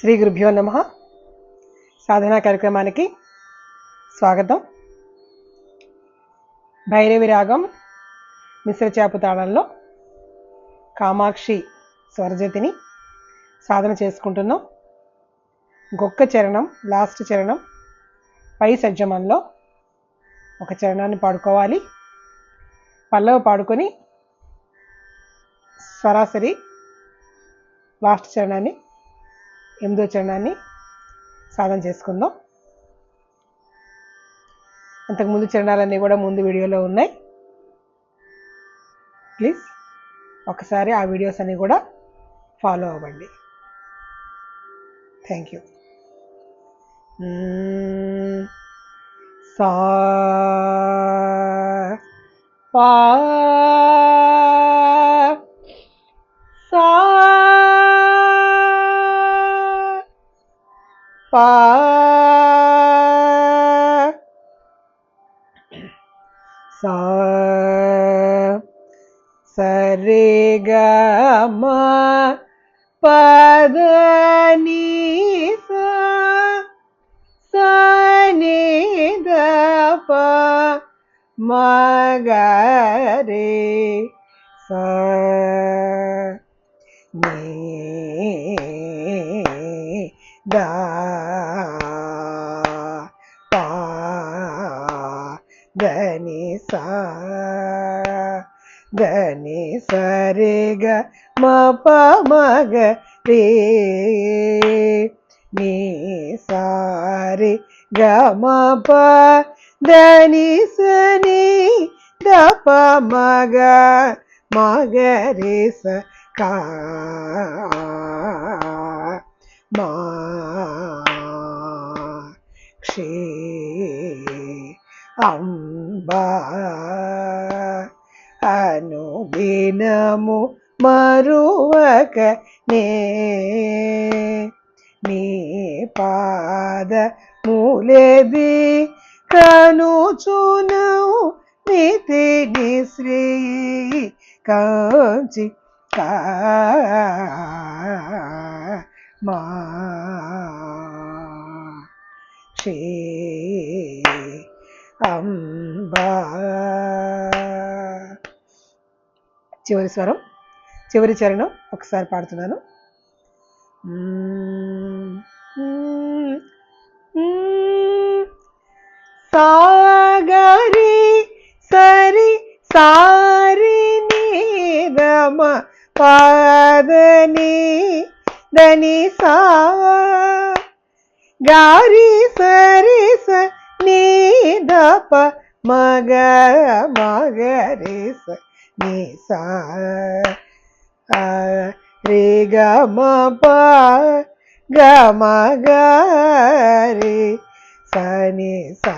శ్రీ గురుభ్యో నమ. సాధనా కార్యక్రమానికి స్వాగతం. భైరవి రాగం మిశ్రచాపు తాళంలో కామాక్షి స్వరజతిని సాధన చేసుకుంటున్నాం. గొక్క చరణం లాస్ట్ చరణం పై సజ్జమంలో ఒక చరణాన్ని పాడుకోవాలి. పల్లవ పాడుకొని సరాసరి లాస్ట్ చరణాన్ని ఎనిమిదో చరణాన్ని సాధన చేసుకుందాం. అంతకుముందు చరణాలన్నీ కూడా ముందు వీడియోలో ఉన్నాయి. ప్లీజ్ ఒకసారి ఆ వీడియోస్ అన్నీ కూడా ఫాలో అవ్వండి. థ్యాంక్ యూ సా పా సరి గ మ పద ని సా సా ని ద ప మ గ రే సా ని ద ప ద ని సా గని సరి గ మ ప మ గ రే ని సారి గ మ అనుదినము మరువక నే. నీ పాద మూలది కనుచునవు నితి శ్రీ కాంచి కా మా అంబా. చివరి స్వరం చివరి చరణం ఒకసారి పాడుతున్నాను. సాగరి సరి సారి రమ పాదని దని సా. గారి సరి స నీ దప మగ మగరి స ని సా రే గ మ ప గ మ గ రే స ని సా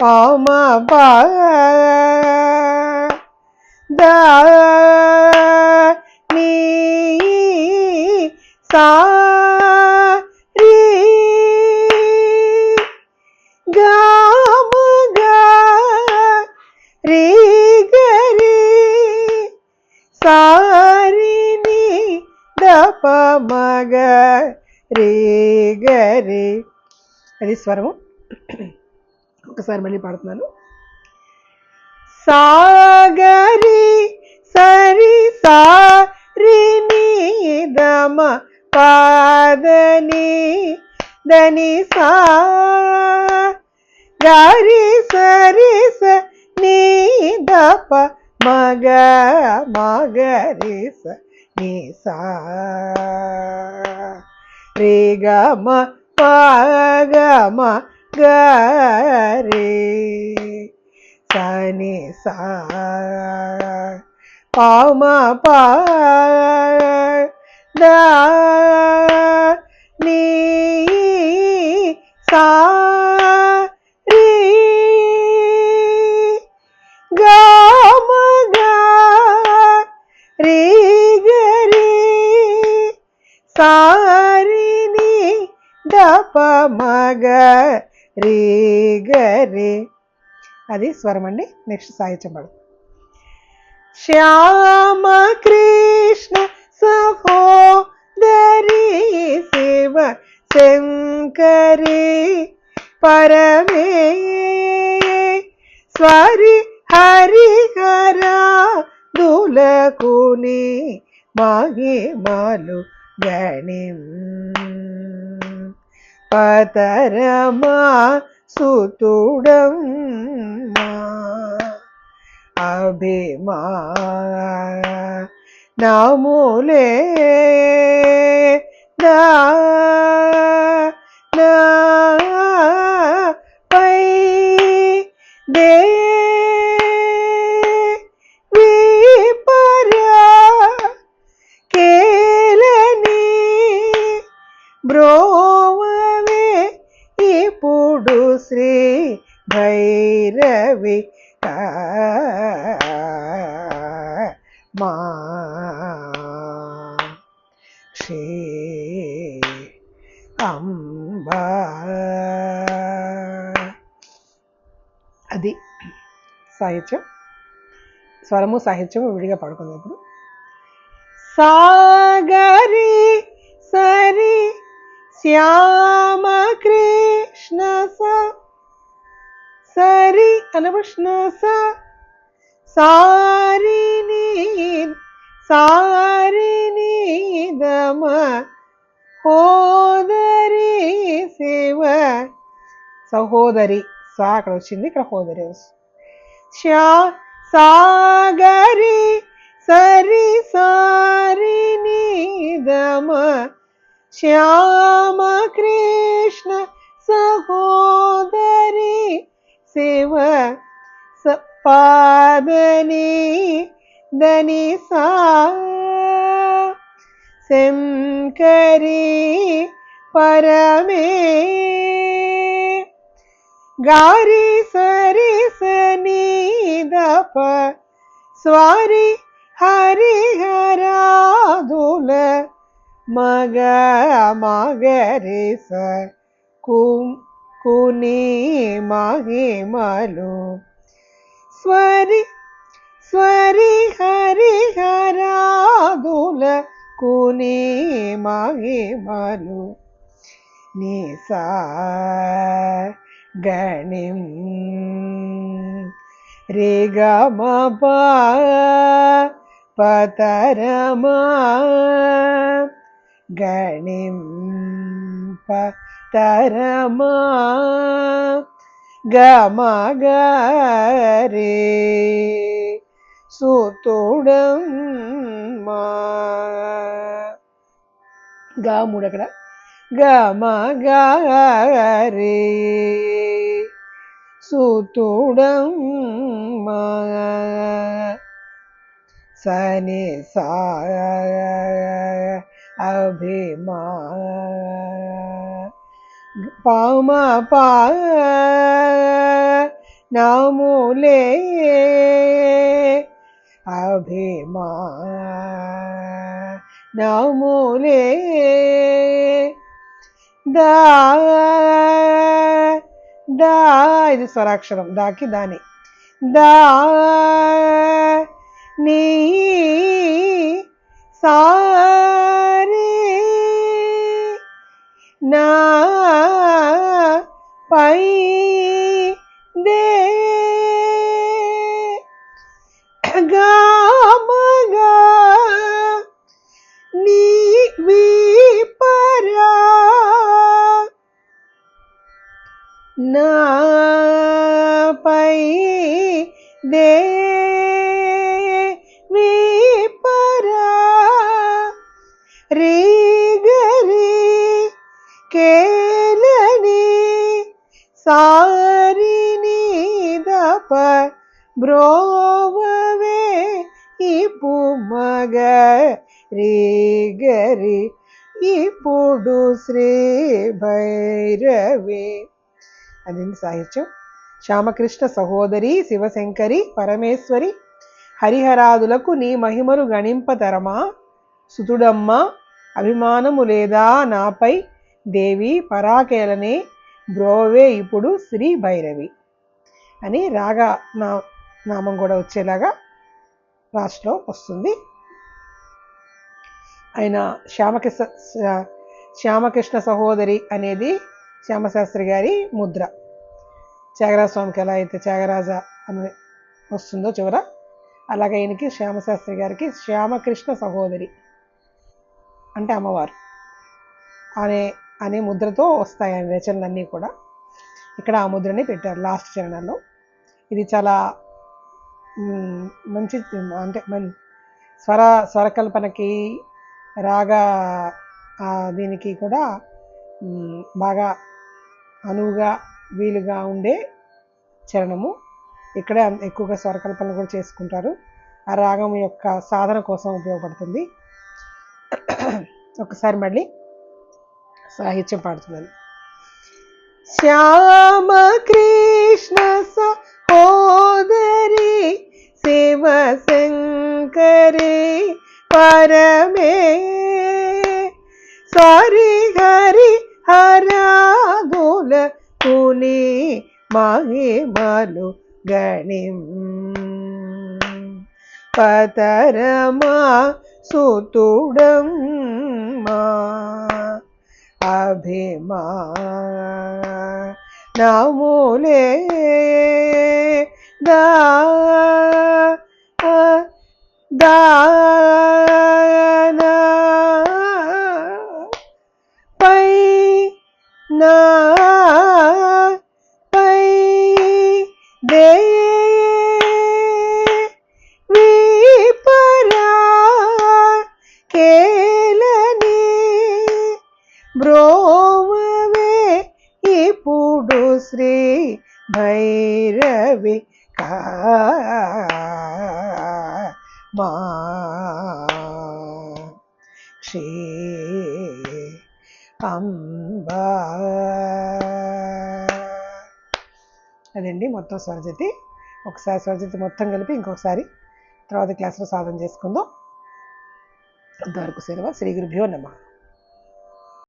ప మ ప ద ని స్వరము. ఒకసారి మళ్ళీ పాడుతున్నాను. సాగరి సరి సారిని దమ పాదని దని సా సరి స నీ దప మగ మగరి స నీ సా రే గ మ ప గ మ గ రే స ని సా ద రే గరే అది స్వరం అండి నెక్స్ట్ సాహిత్యం పడు. శ్యామ కృష్ణ సహోదరి శంకరి పరమే స్వరి హరిహరా దులకుని మహిమలు గణిం. పతరమా సుతుడం అభిమా నాములే ఇప్పుడు శ్రీ భైరవి మా శ్రీ అంబా. అది సాహిత్యం. స్వరము సాహిత్యము విడిగా పాడుకుందాం సాగరి సరి శ్యామ కృష్ణ స సరి అనకృష్ణ స సారిని సారిని దమ హోదరి శివ సహోదరి సా అక్కడ వచ్చింది ఇక్కడ హోదరి శ్యా సాగరి సరి సారి దమ. శ్యామ కృష్ణ సహోదరి శివ స- పాదని దని సా శంకరి పరమే గారి సరి సని దప స్వారి మగ మగరి కుని మహిమలు. స్వరి స్వరి హరి హరాదుల కుని మహిమలు. నిసా గణిం రే గమ పతరమా. గణిం పతరమా గమ గరే సుతుడం మా గా మూడు అక్కడ గమ గరే సుతుడం అభిమా పామ పా నాములే అభిమా నాములే దా దా. ఇది స్వరాక్షరం. దాకి దాని. దా నీ సా నా పై సాహిత్యం. శ్యామకృష్ణ సహోదరి శివశంకరి పరమేశ్వరి హరిహరాదులకు నీ మహిమలు గణింపతరమా? సుతుడమ్మ అభిమానము లేదా నాపై? దేవి పరాకేలనే బ్రోవే ఇప్పుడు శ్రీ భైరవి. అని రాగా నా నామం కూడా వచ్చేలాగా రాష్ట్రం వస్తుంది. ఆయన శ్యామకృష్ణ శ్యామకృష్ణ సహోదరి అనేది శ్యామశాస్త్రి గారి ముద్ర. త్యాగరాజ స్వామికి ఎలా అయితే త్యాగరాజ అని వస్తుందో చివర. అలాగే ఈయనకి శ్యామశాస్త్రి గారికి శ్యామకృష్ణ సహోదరి అంటే అమ్మవారు. అనే అనే ముద్రతో వస్తాయి ఆయన రచనలన్నీ కూడా. ఇక్కడ ఆ ముద్రని పెట్టారు లాస్ట్ చరణంలో. ఇది చాలా మంచి అంటే స్వర స్వరకల్పనకి రాగా దీనికి కూడా బాగా అనువుగా వీలుగా ఉండే చరణము. ఇక్కడే అం- ఎక్కువగా స్వరకల్పనలు కూడా చేసుకుంటారు. ఆ రాగం యొక్క సాధన కోసం ఉపయోగపడుతుంది. ఒకసారి మళ్ళీ సాహిత్యం పాడుతున్నాను. శ్యామ కృష్ణ సహోదరి శివ శంకరి పరమే సారి హరి హరాదుల పుని మహిమలు గణిం. పతరమా సుతుడమ్మా. అభిమా నములే దా దానా పై నా మా శ్రీ అంబా. అదండి మొత్తం స్వరజతి ఒకసారి స్వరజతి మొత్తం కలిపి ఇంకొకసారి తర్వాత క్లాస్లో సాధన చేసుకుందాం. అంతవరకు సెలవు. శ్రీ గురుభ్యో నమ.